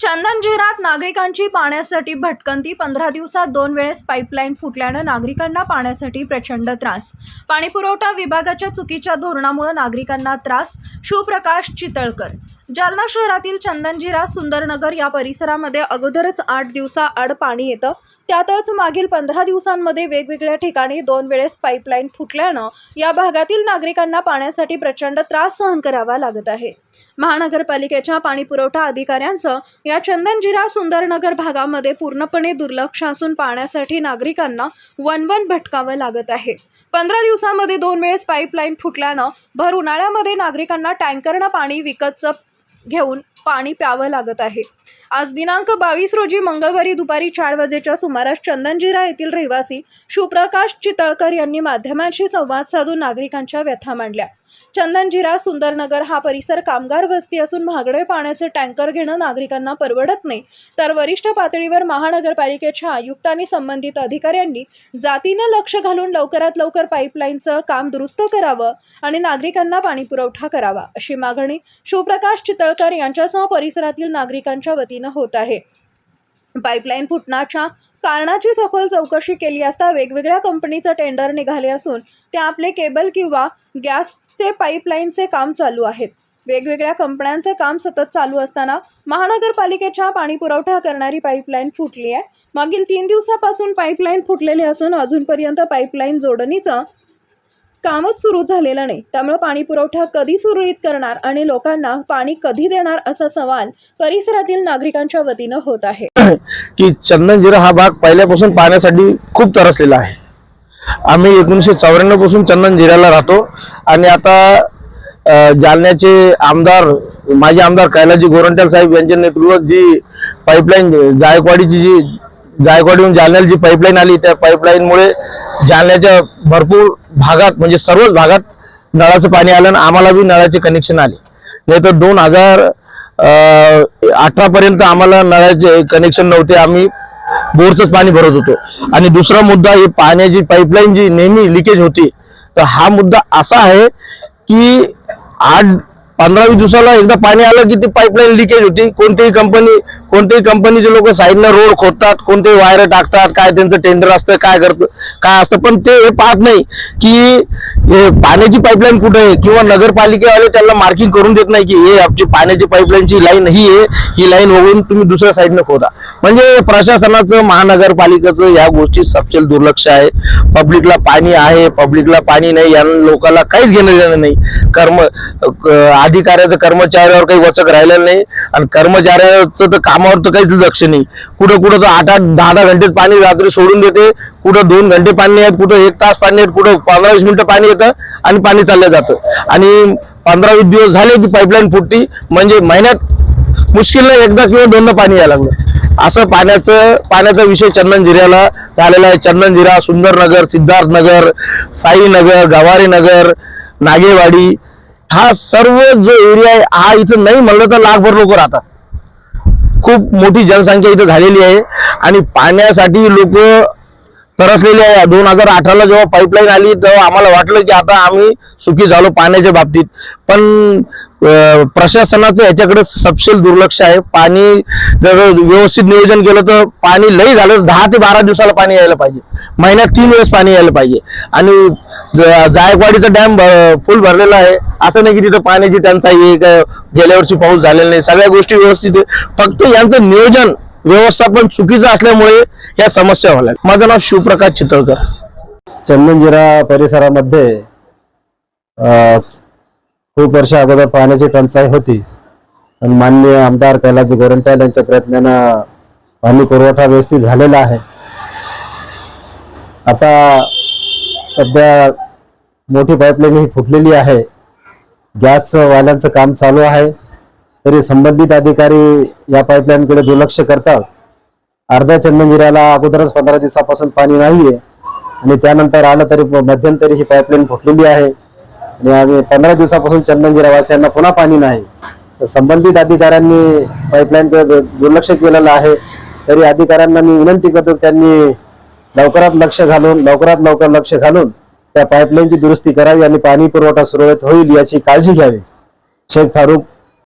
चंदनजिरात नागरिकांची पाण्यासाठी भटकंती. पंधरा दिवसात दोन वेळेस पाईपलाईन फुटल्यानं नागरिकांना पाण्यासाठी प्रचंड त्रास. पाणीपुरवठा विभागाच्या चुकीच्या धोरणामुळे नागरिकांना त्रास. शिवप्रकाश चितळकर. जालना शहरातील चंदनजिरा सुंदरनगर या परिसरामध्ये अगोदरच आठ दिवसाआड पाणी येतं. त्यातच मागील पंधरा दिवसांमध्ये वेगवेगळ्या ठिकाणी दोन वेळेस पाईपलाईन फुटल्यानं या भागातील नागरिकांना पाण्यासाठी प्रचंड त्रास सहन करावा लागत आहे. महानगरपालिकेच्या पाणीपुरवठा अधिकाऱ्यांचं या चंदनजिरा सुंदरनगर भागामध्ये पूर्णपणे दुर्लक्ष असून पाण्यासाठी नागरिकांना वनवन भटकावं लागत आहे. पंधरा दिवसामध्ये दोन वेळेस पाईपलाईन फुटल्यानं भर उन्हाळ्यामध्ये नागरिकांना टँकरनं पाणी विकतचं घेऊन पाणी प्यावं लागत आहे. आज दिनांक बावीस रोजी मंगळवारी दुपारी चार वाजेच्या सुमारास चंदनजिरा येथील रहिवासी शुप्रकाश चितळकर यांनी माध्यमांशी संवाद साधून नागरिकांच्या व्यथा मांडल्या. चंदनजिरा सुंदरनगर हा परिसर कामगार वस्ती असून महागडे पाण्याचे टँकर घेणं नागरिकांना परवडत नाही. तर वरिष्ठ पातळीवर महानगरपालिकेच्या आयुक्त आणि संबंधित अधिकाऱ्यांनी जातीनं लक्ष घालून लवकरात लवकर पाईपलाईनचं काम दुरुस्त करावं आणि नागरिकांना पाणीपुरवठा करावा अशी मागणी शिवप्रकाश चितळकर यांच्यासह परिसरातील नागरिकांच्या वतीनं होत आहे. पाईपलाईन फुटण्याच्या कारणाची सखोल चौकशी केली असता वेगवेगळ्या कंपनीचं टेंडर निघाले असून ते आपले केबल किंवा गॅसचे पाईपलाईनचे काम चालू आहेत. वेगवेगळ्या कंपन्यांचे काम सतत चालू असताना महानगरपालिकेच्या पाणी पुरवठा करणारी पाईपलाईन फुटली आहे मागील तीन दिवसापासून पाईपलाईन फुटलेली असून अजूनपर्यंत पाईपलाईन जोडणीचं कामच सुरू झालेलं नाही. त्यामुळे पाणी पुरवठा कधी सुरळीत करणार आणि लोकांना पाणी कधी देणार असा सवाल परिसरातील नागरिकांच्या वतीनं होत आहे. की चंदनजिरा हा भाग पहिल्यापासून पाण्यासाठी खूप तरसलेला आहे. आम्ही एकोणीसशे चौऱ्याण्णवपासून चंदनजिऱ्याला राहतो आणि आता जालन्याचे आमदार माजी आमदार कैलाजी गोरंट्याल साहेब यांच्या नेतृत्वात जी पाईपलाईन जायकवाडीची जी जायकवाडीहून जालन्याला जी पाईपलाईन आली त्या पाईपलाईनमुळे जालन्याच्या भरपूर भागात म्हणजे सर्वच भागात नळाचं पाणी आलं आणि आम्हाला बी नळाचे कनेक्शन आले. नाही तर दोन हजार अठरापर्यंत आम्हाला नळाचे कनेक्शन नव्हते. आम्ही बोरचंच पाणी भरत होतो. आणि दुसरा मुद्दा ही पाण्याची पाईपलाईन जी नेहमी लिकेज होती तर हा मुद्दा असा आहे की आठ पंधरावी दिवसाला एकदा पाणी आलं की ती पाईपलाईन लिकेज होती. कोणतीही कंपनी कोणत्याही कंपनीचे लोक साईडला रोड खोदतात कोणतेही वायर टाकतात काय त्यांचं टेंडर असतं काय करतं काय असतं. पण ते हे पाहत नाही की हे पाण्याची पाईपलाईन कुठे आहे? किंवा नगरपालिकेवाले त्यांना मार्किंग करून देत नाही की हे आमची पाण्याची पाईपलाईनची लाईन ही आहे ही लाईन वगळून तुम्ही दुसऱ्या साईडनं खोदा. म्हणजे प्रशासनाचं महानगरपालिकेचं या गोष्टी सपशेल दुर्लक्ष आहे. पब्लिकला पाणी आहे पब्लिकला पाणी नाही या लोकांना काहीच घेणं देणं नाही. कर्म अधिकाऱ्याचं कर्मचाऱ्यावर काही वचक राहिलेलं नाही. आणि कर्मचाऱ्याचं तर कामावर तर काहीच लक्ष नाही. कुठं कुठं तर आठ आठ दहा दहा घंटेत पाणी रात्री सोडून देते. कुठं दोन घंटे पाणी आहेत कुठं एक तास पाणी आहेत कुठं पंधरा वीस मिनिटं पाणी येतं आणि पाणी चाललं जातं. आणि पंधरा वीस दिवस झाले की पाईपलाईन फुटती म्हणजे महिन्यात मुश्किल एकदा किंवा दोनदा पाणी यायला लागलं. असं पाण्याचं पाण्याचा विषय चंदनजिऱ्याला झालेला आहे. चंदनजिरा सुंदरनगर सिद्धार्थनगर साईनगर गवारीनगर नागेवाडी हा सर्व जो एरिया आहे हा इथं नाही म्हणलं तर लाखभर लोक राहतात. खूप मोठी जनसंख्या इथं झालेली आहे. आणि पाण्यासाठी लोक तरसलेली आहे. दोन हजार अठराला जेव्हा पाईपलाईन आली तेव्हा आम्हाला वाटलं की आता आम्ही सुखी झालो पाण्याच्या बाबतीत. पण प्रशासनाचं याच्याकडे सपशेल दुर्लक्ष आहे. पाणी जर व्यवस्थित नियोजन केलं तर पाणी लई झालं दहा ते बारा दिवसाला पाणी यायला पाहिजे. महिन्यात तीन वेळेस पाणी यायला पाहिजे. आणि ज- जायकवाडीचा डॅम फुल भरलेला आहे. असं नाही की तिथं पाण्याची टंचाई आहे गेल्या वर्षी पाऊस झालेला नाही. सगळ्या गोष्टी व्यवस्थित आहे. फक्त यांचं नियोजन व्यवस्थापन चुकीचं असल्यामुळे या समस्या व्हायला माझं नाव शिवप्रकाश चितळकर. चंदनजिरा परिसरामध्ये खूप वर्ष अगोदर पाण्याची टंचाई होती. पण माननीय आमदार कैलाजी गोरंट्याल यांच्या प्रयत्नानं पाणी पुरवठा व्यवस्थित झालेला आहे. आता सध्या मोठी पाईपलाईन ही फुटलेली आहे. गॅस वाल्यांचं काम चालू आहे. तरी संबंधित अधिकारी या पाईपलाईनकडे दुर्लक्ष करतात. अर्ध्या चंदनजिऱ्याला अगोदरच पंधरा दिवसापासून पाणी नाहीये. आणि त्यानंतर आलं तरी मध्यंतरी ही पाईपलाईन फुटलेली आहे. आणि आम्ही पंधरा दिवसापासून चंदनजिरावासियांना पुन्हा पाणी नाही. तर संबंधित अधिकाऱ्यांनी पाईपलाईनकडे दुर्लक्ष केलेलं आहे. तरी अधिकाऱ्यांना मी विनंती करतो त्यांनी लवकरात लक्ष घालून लवकरात लवकर लक्ष घालून त्या पाईपलाईनची दुरुस्ती करावी आणि पाणी पुरवठा सुरळीत होईल याची काळजी घ्यावी. शेख फारुख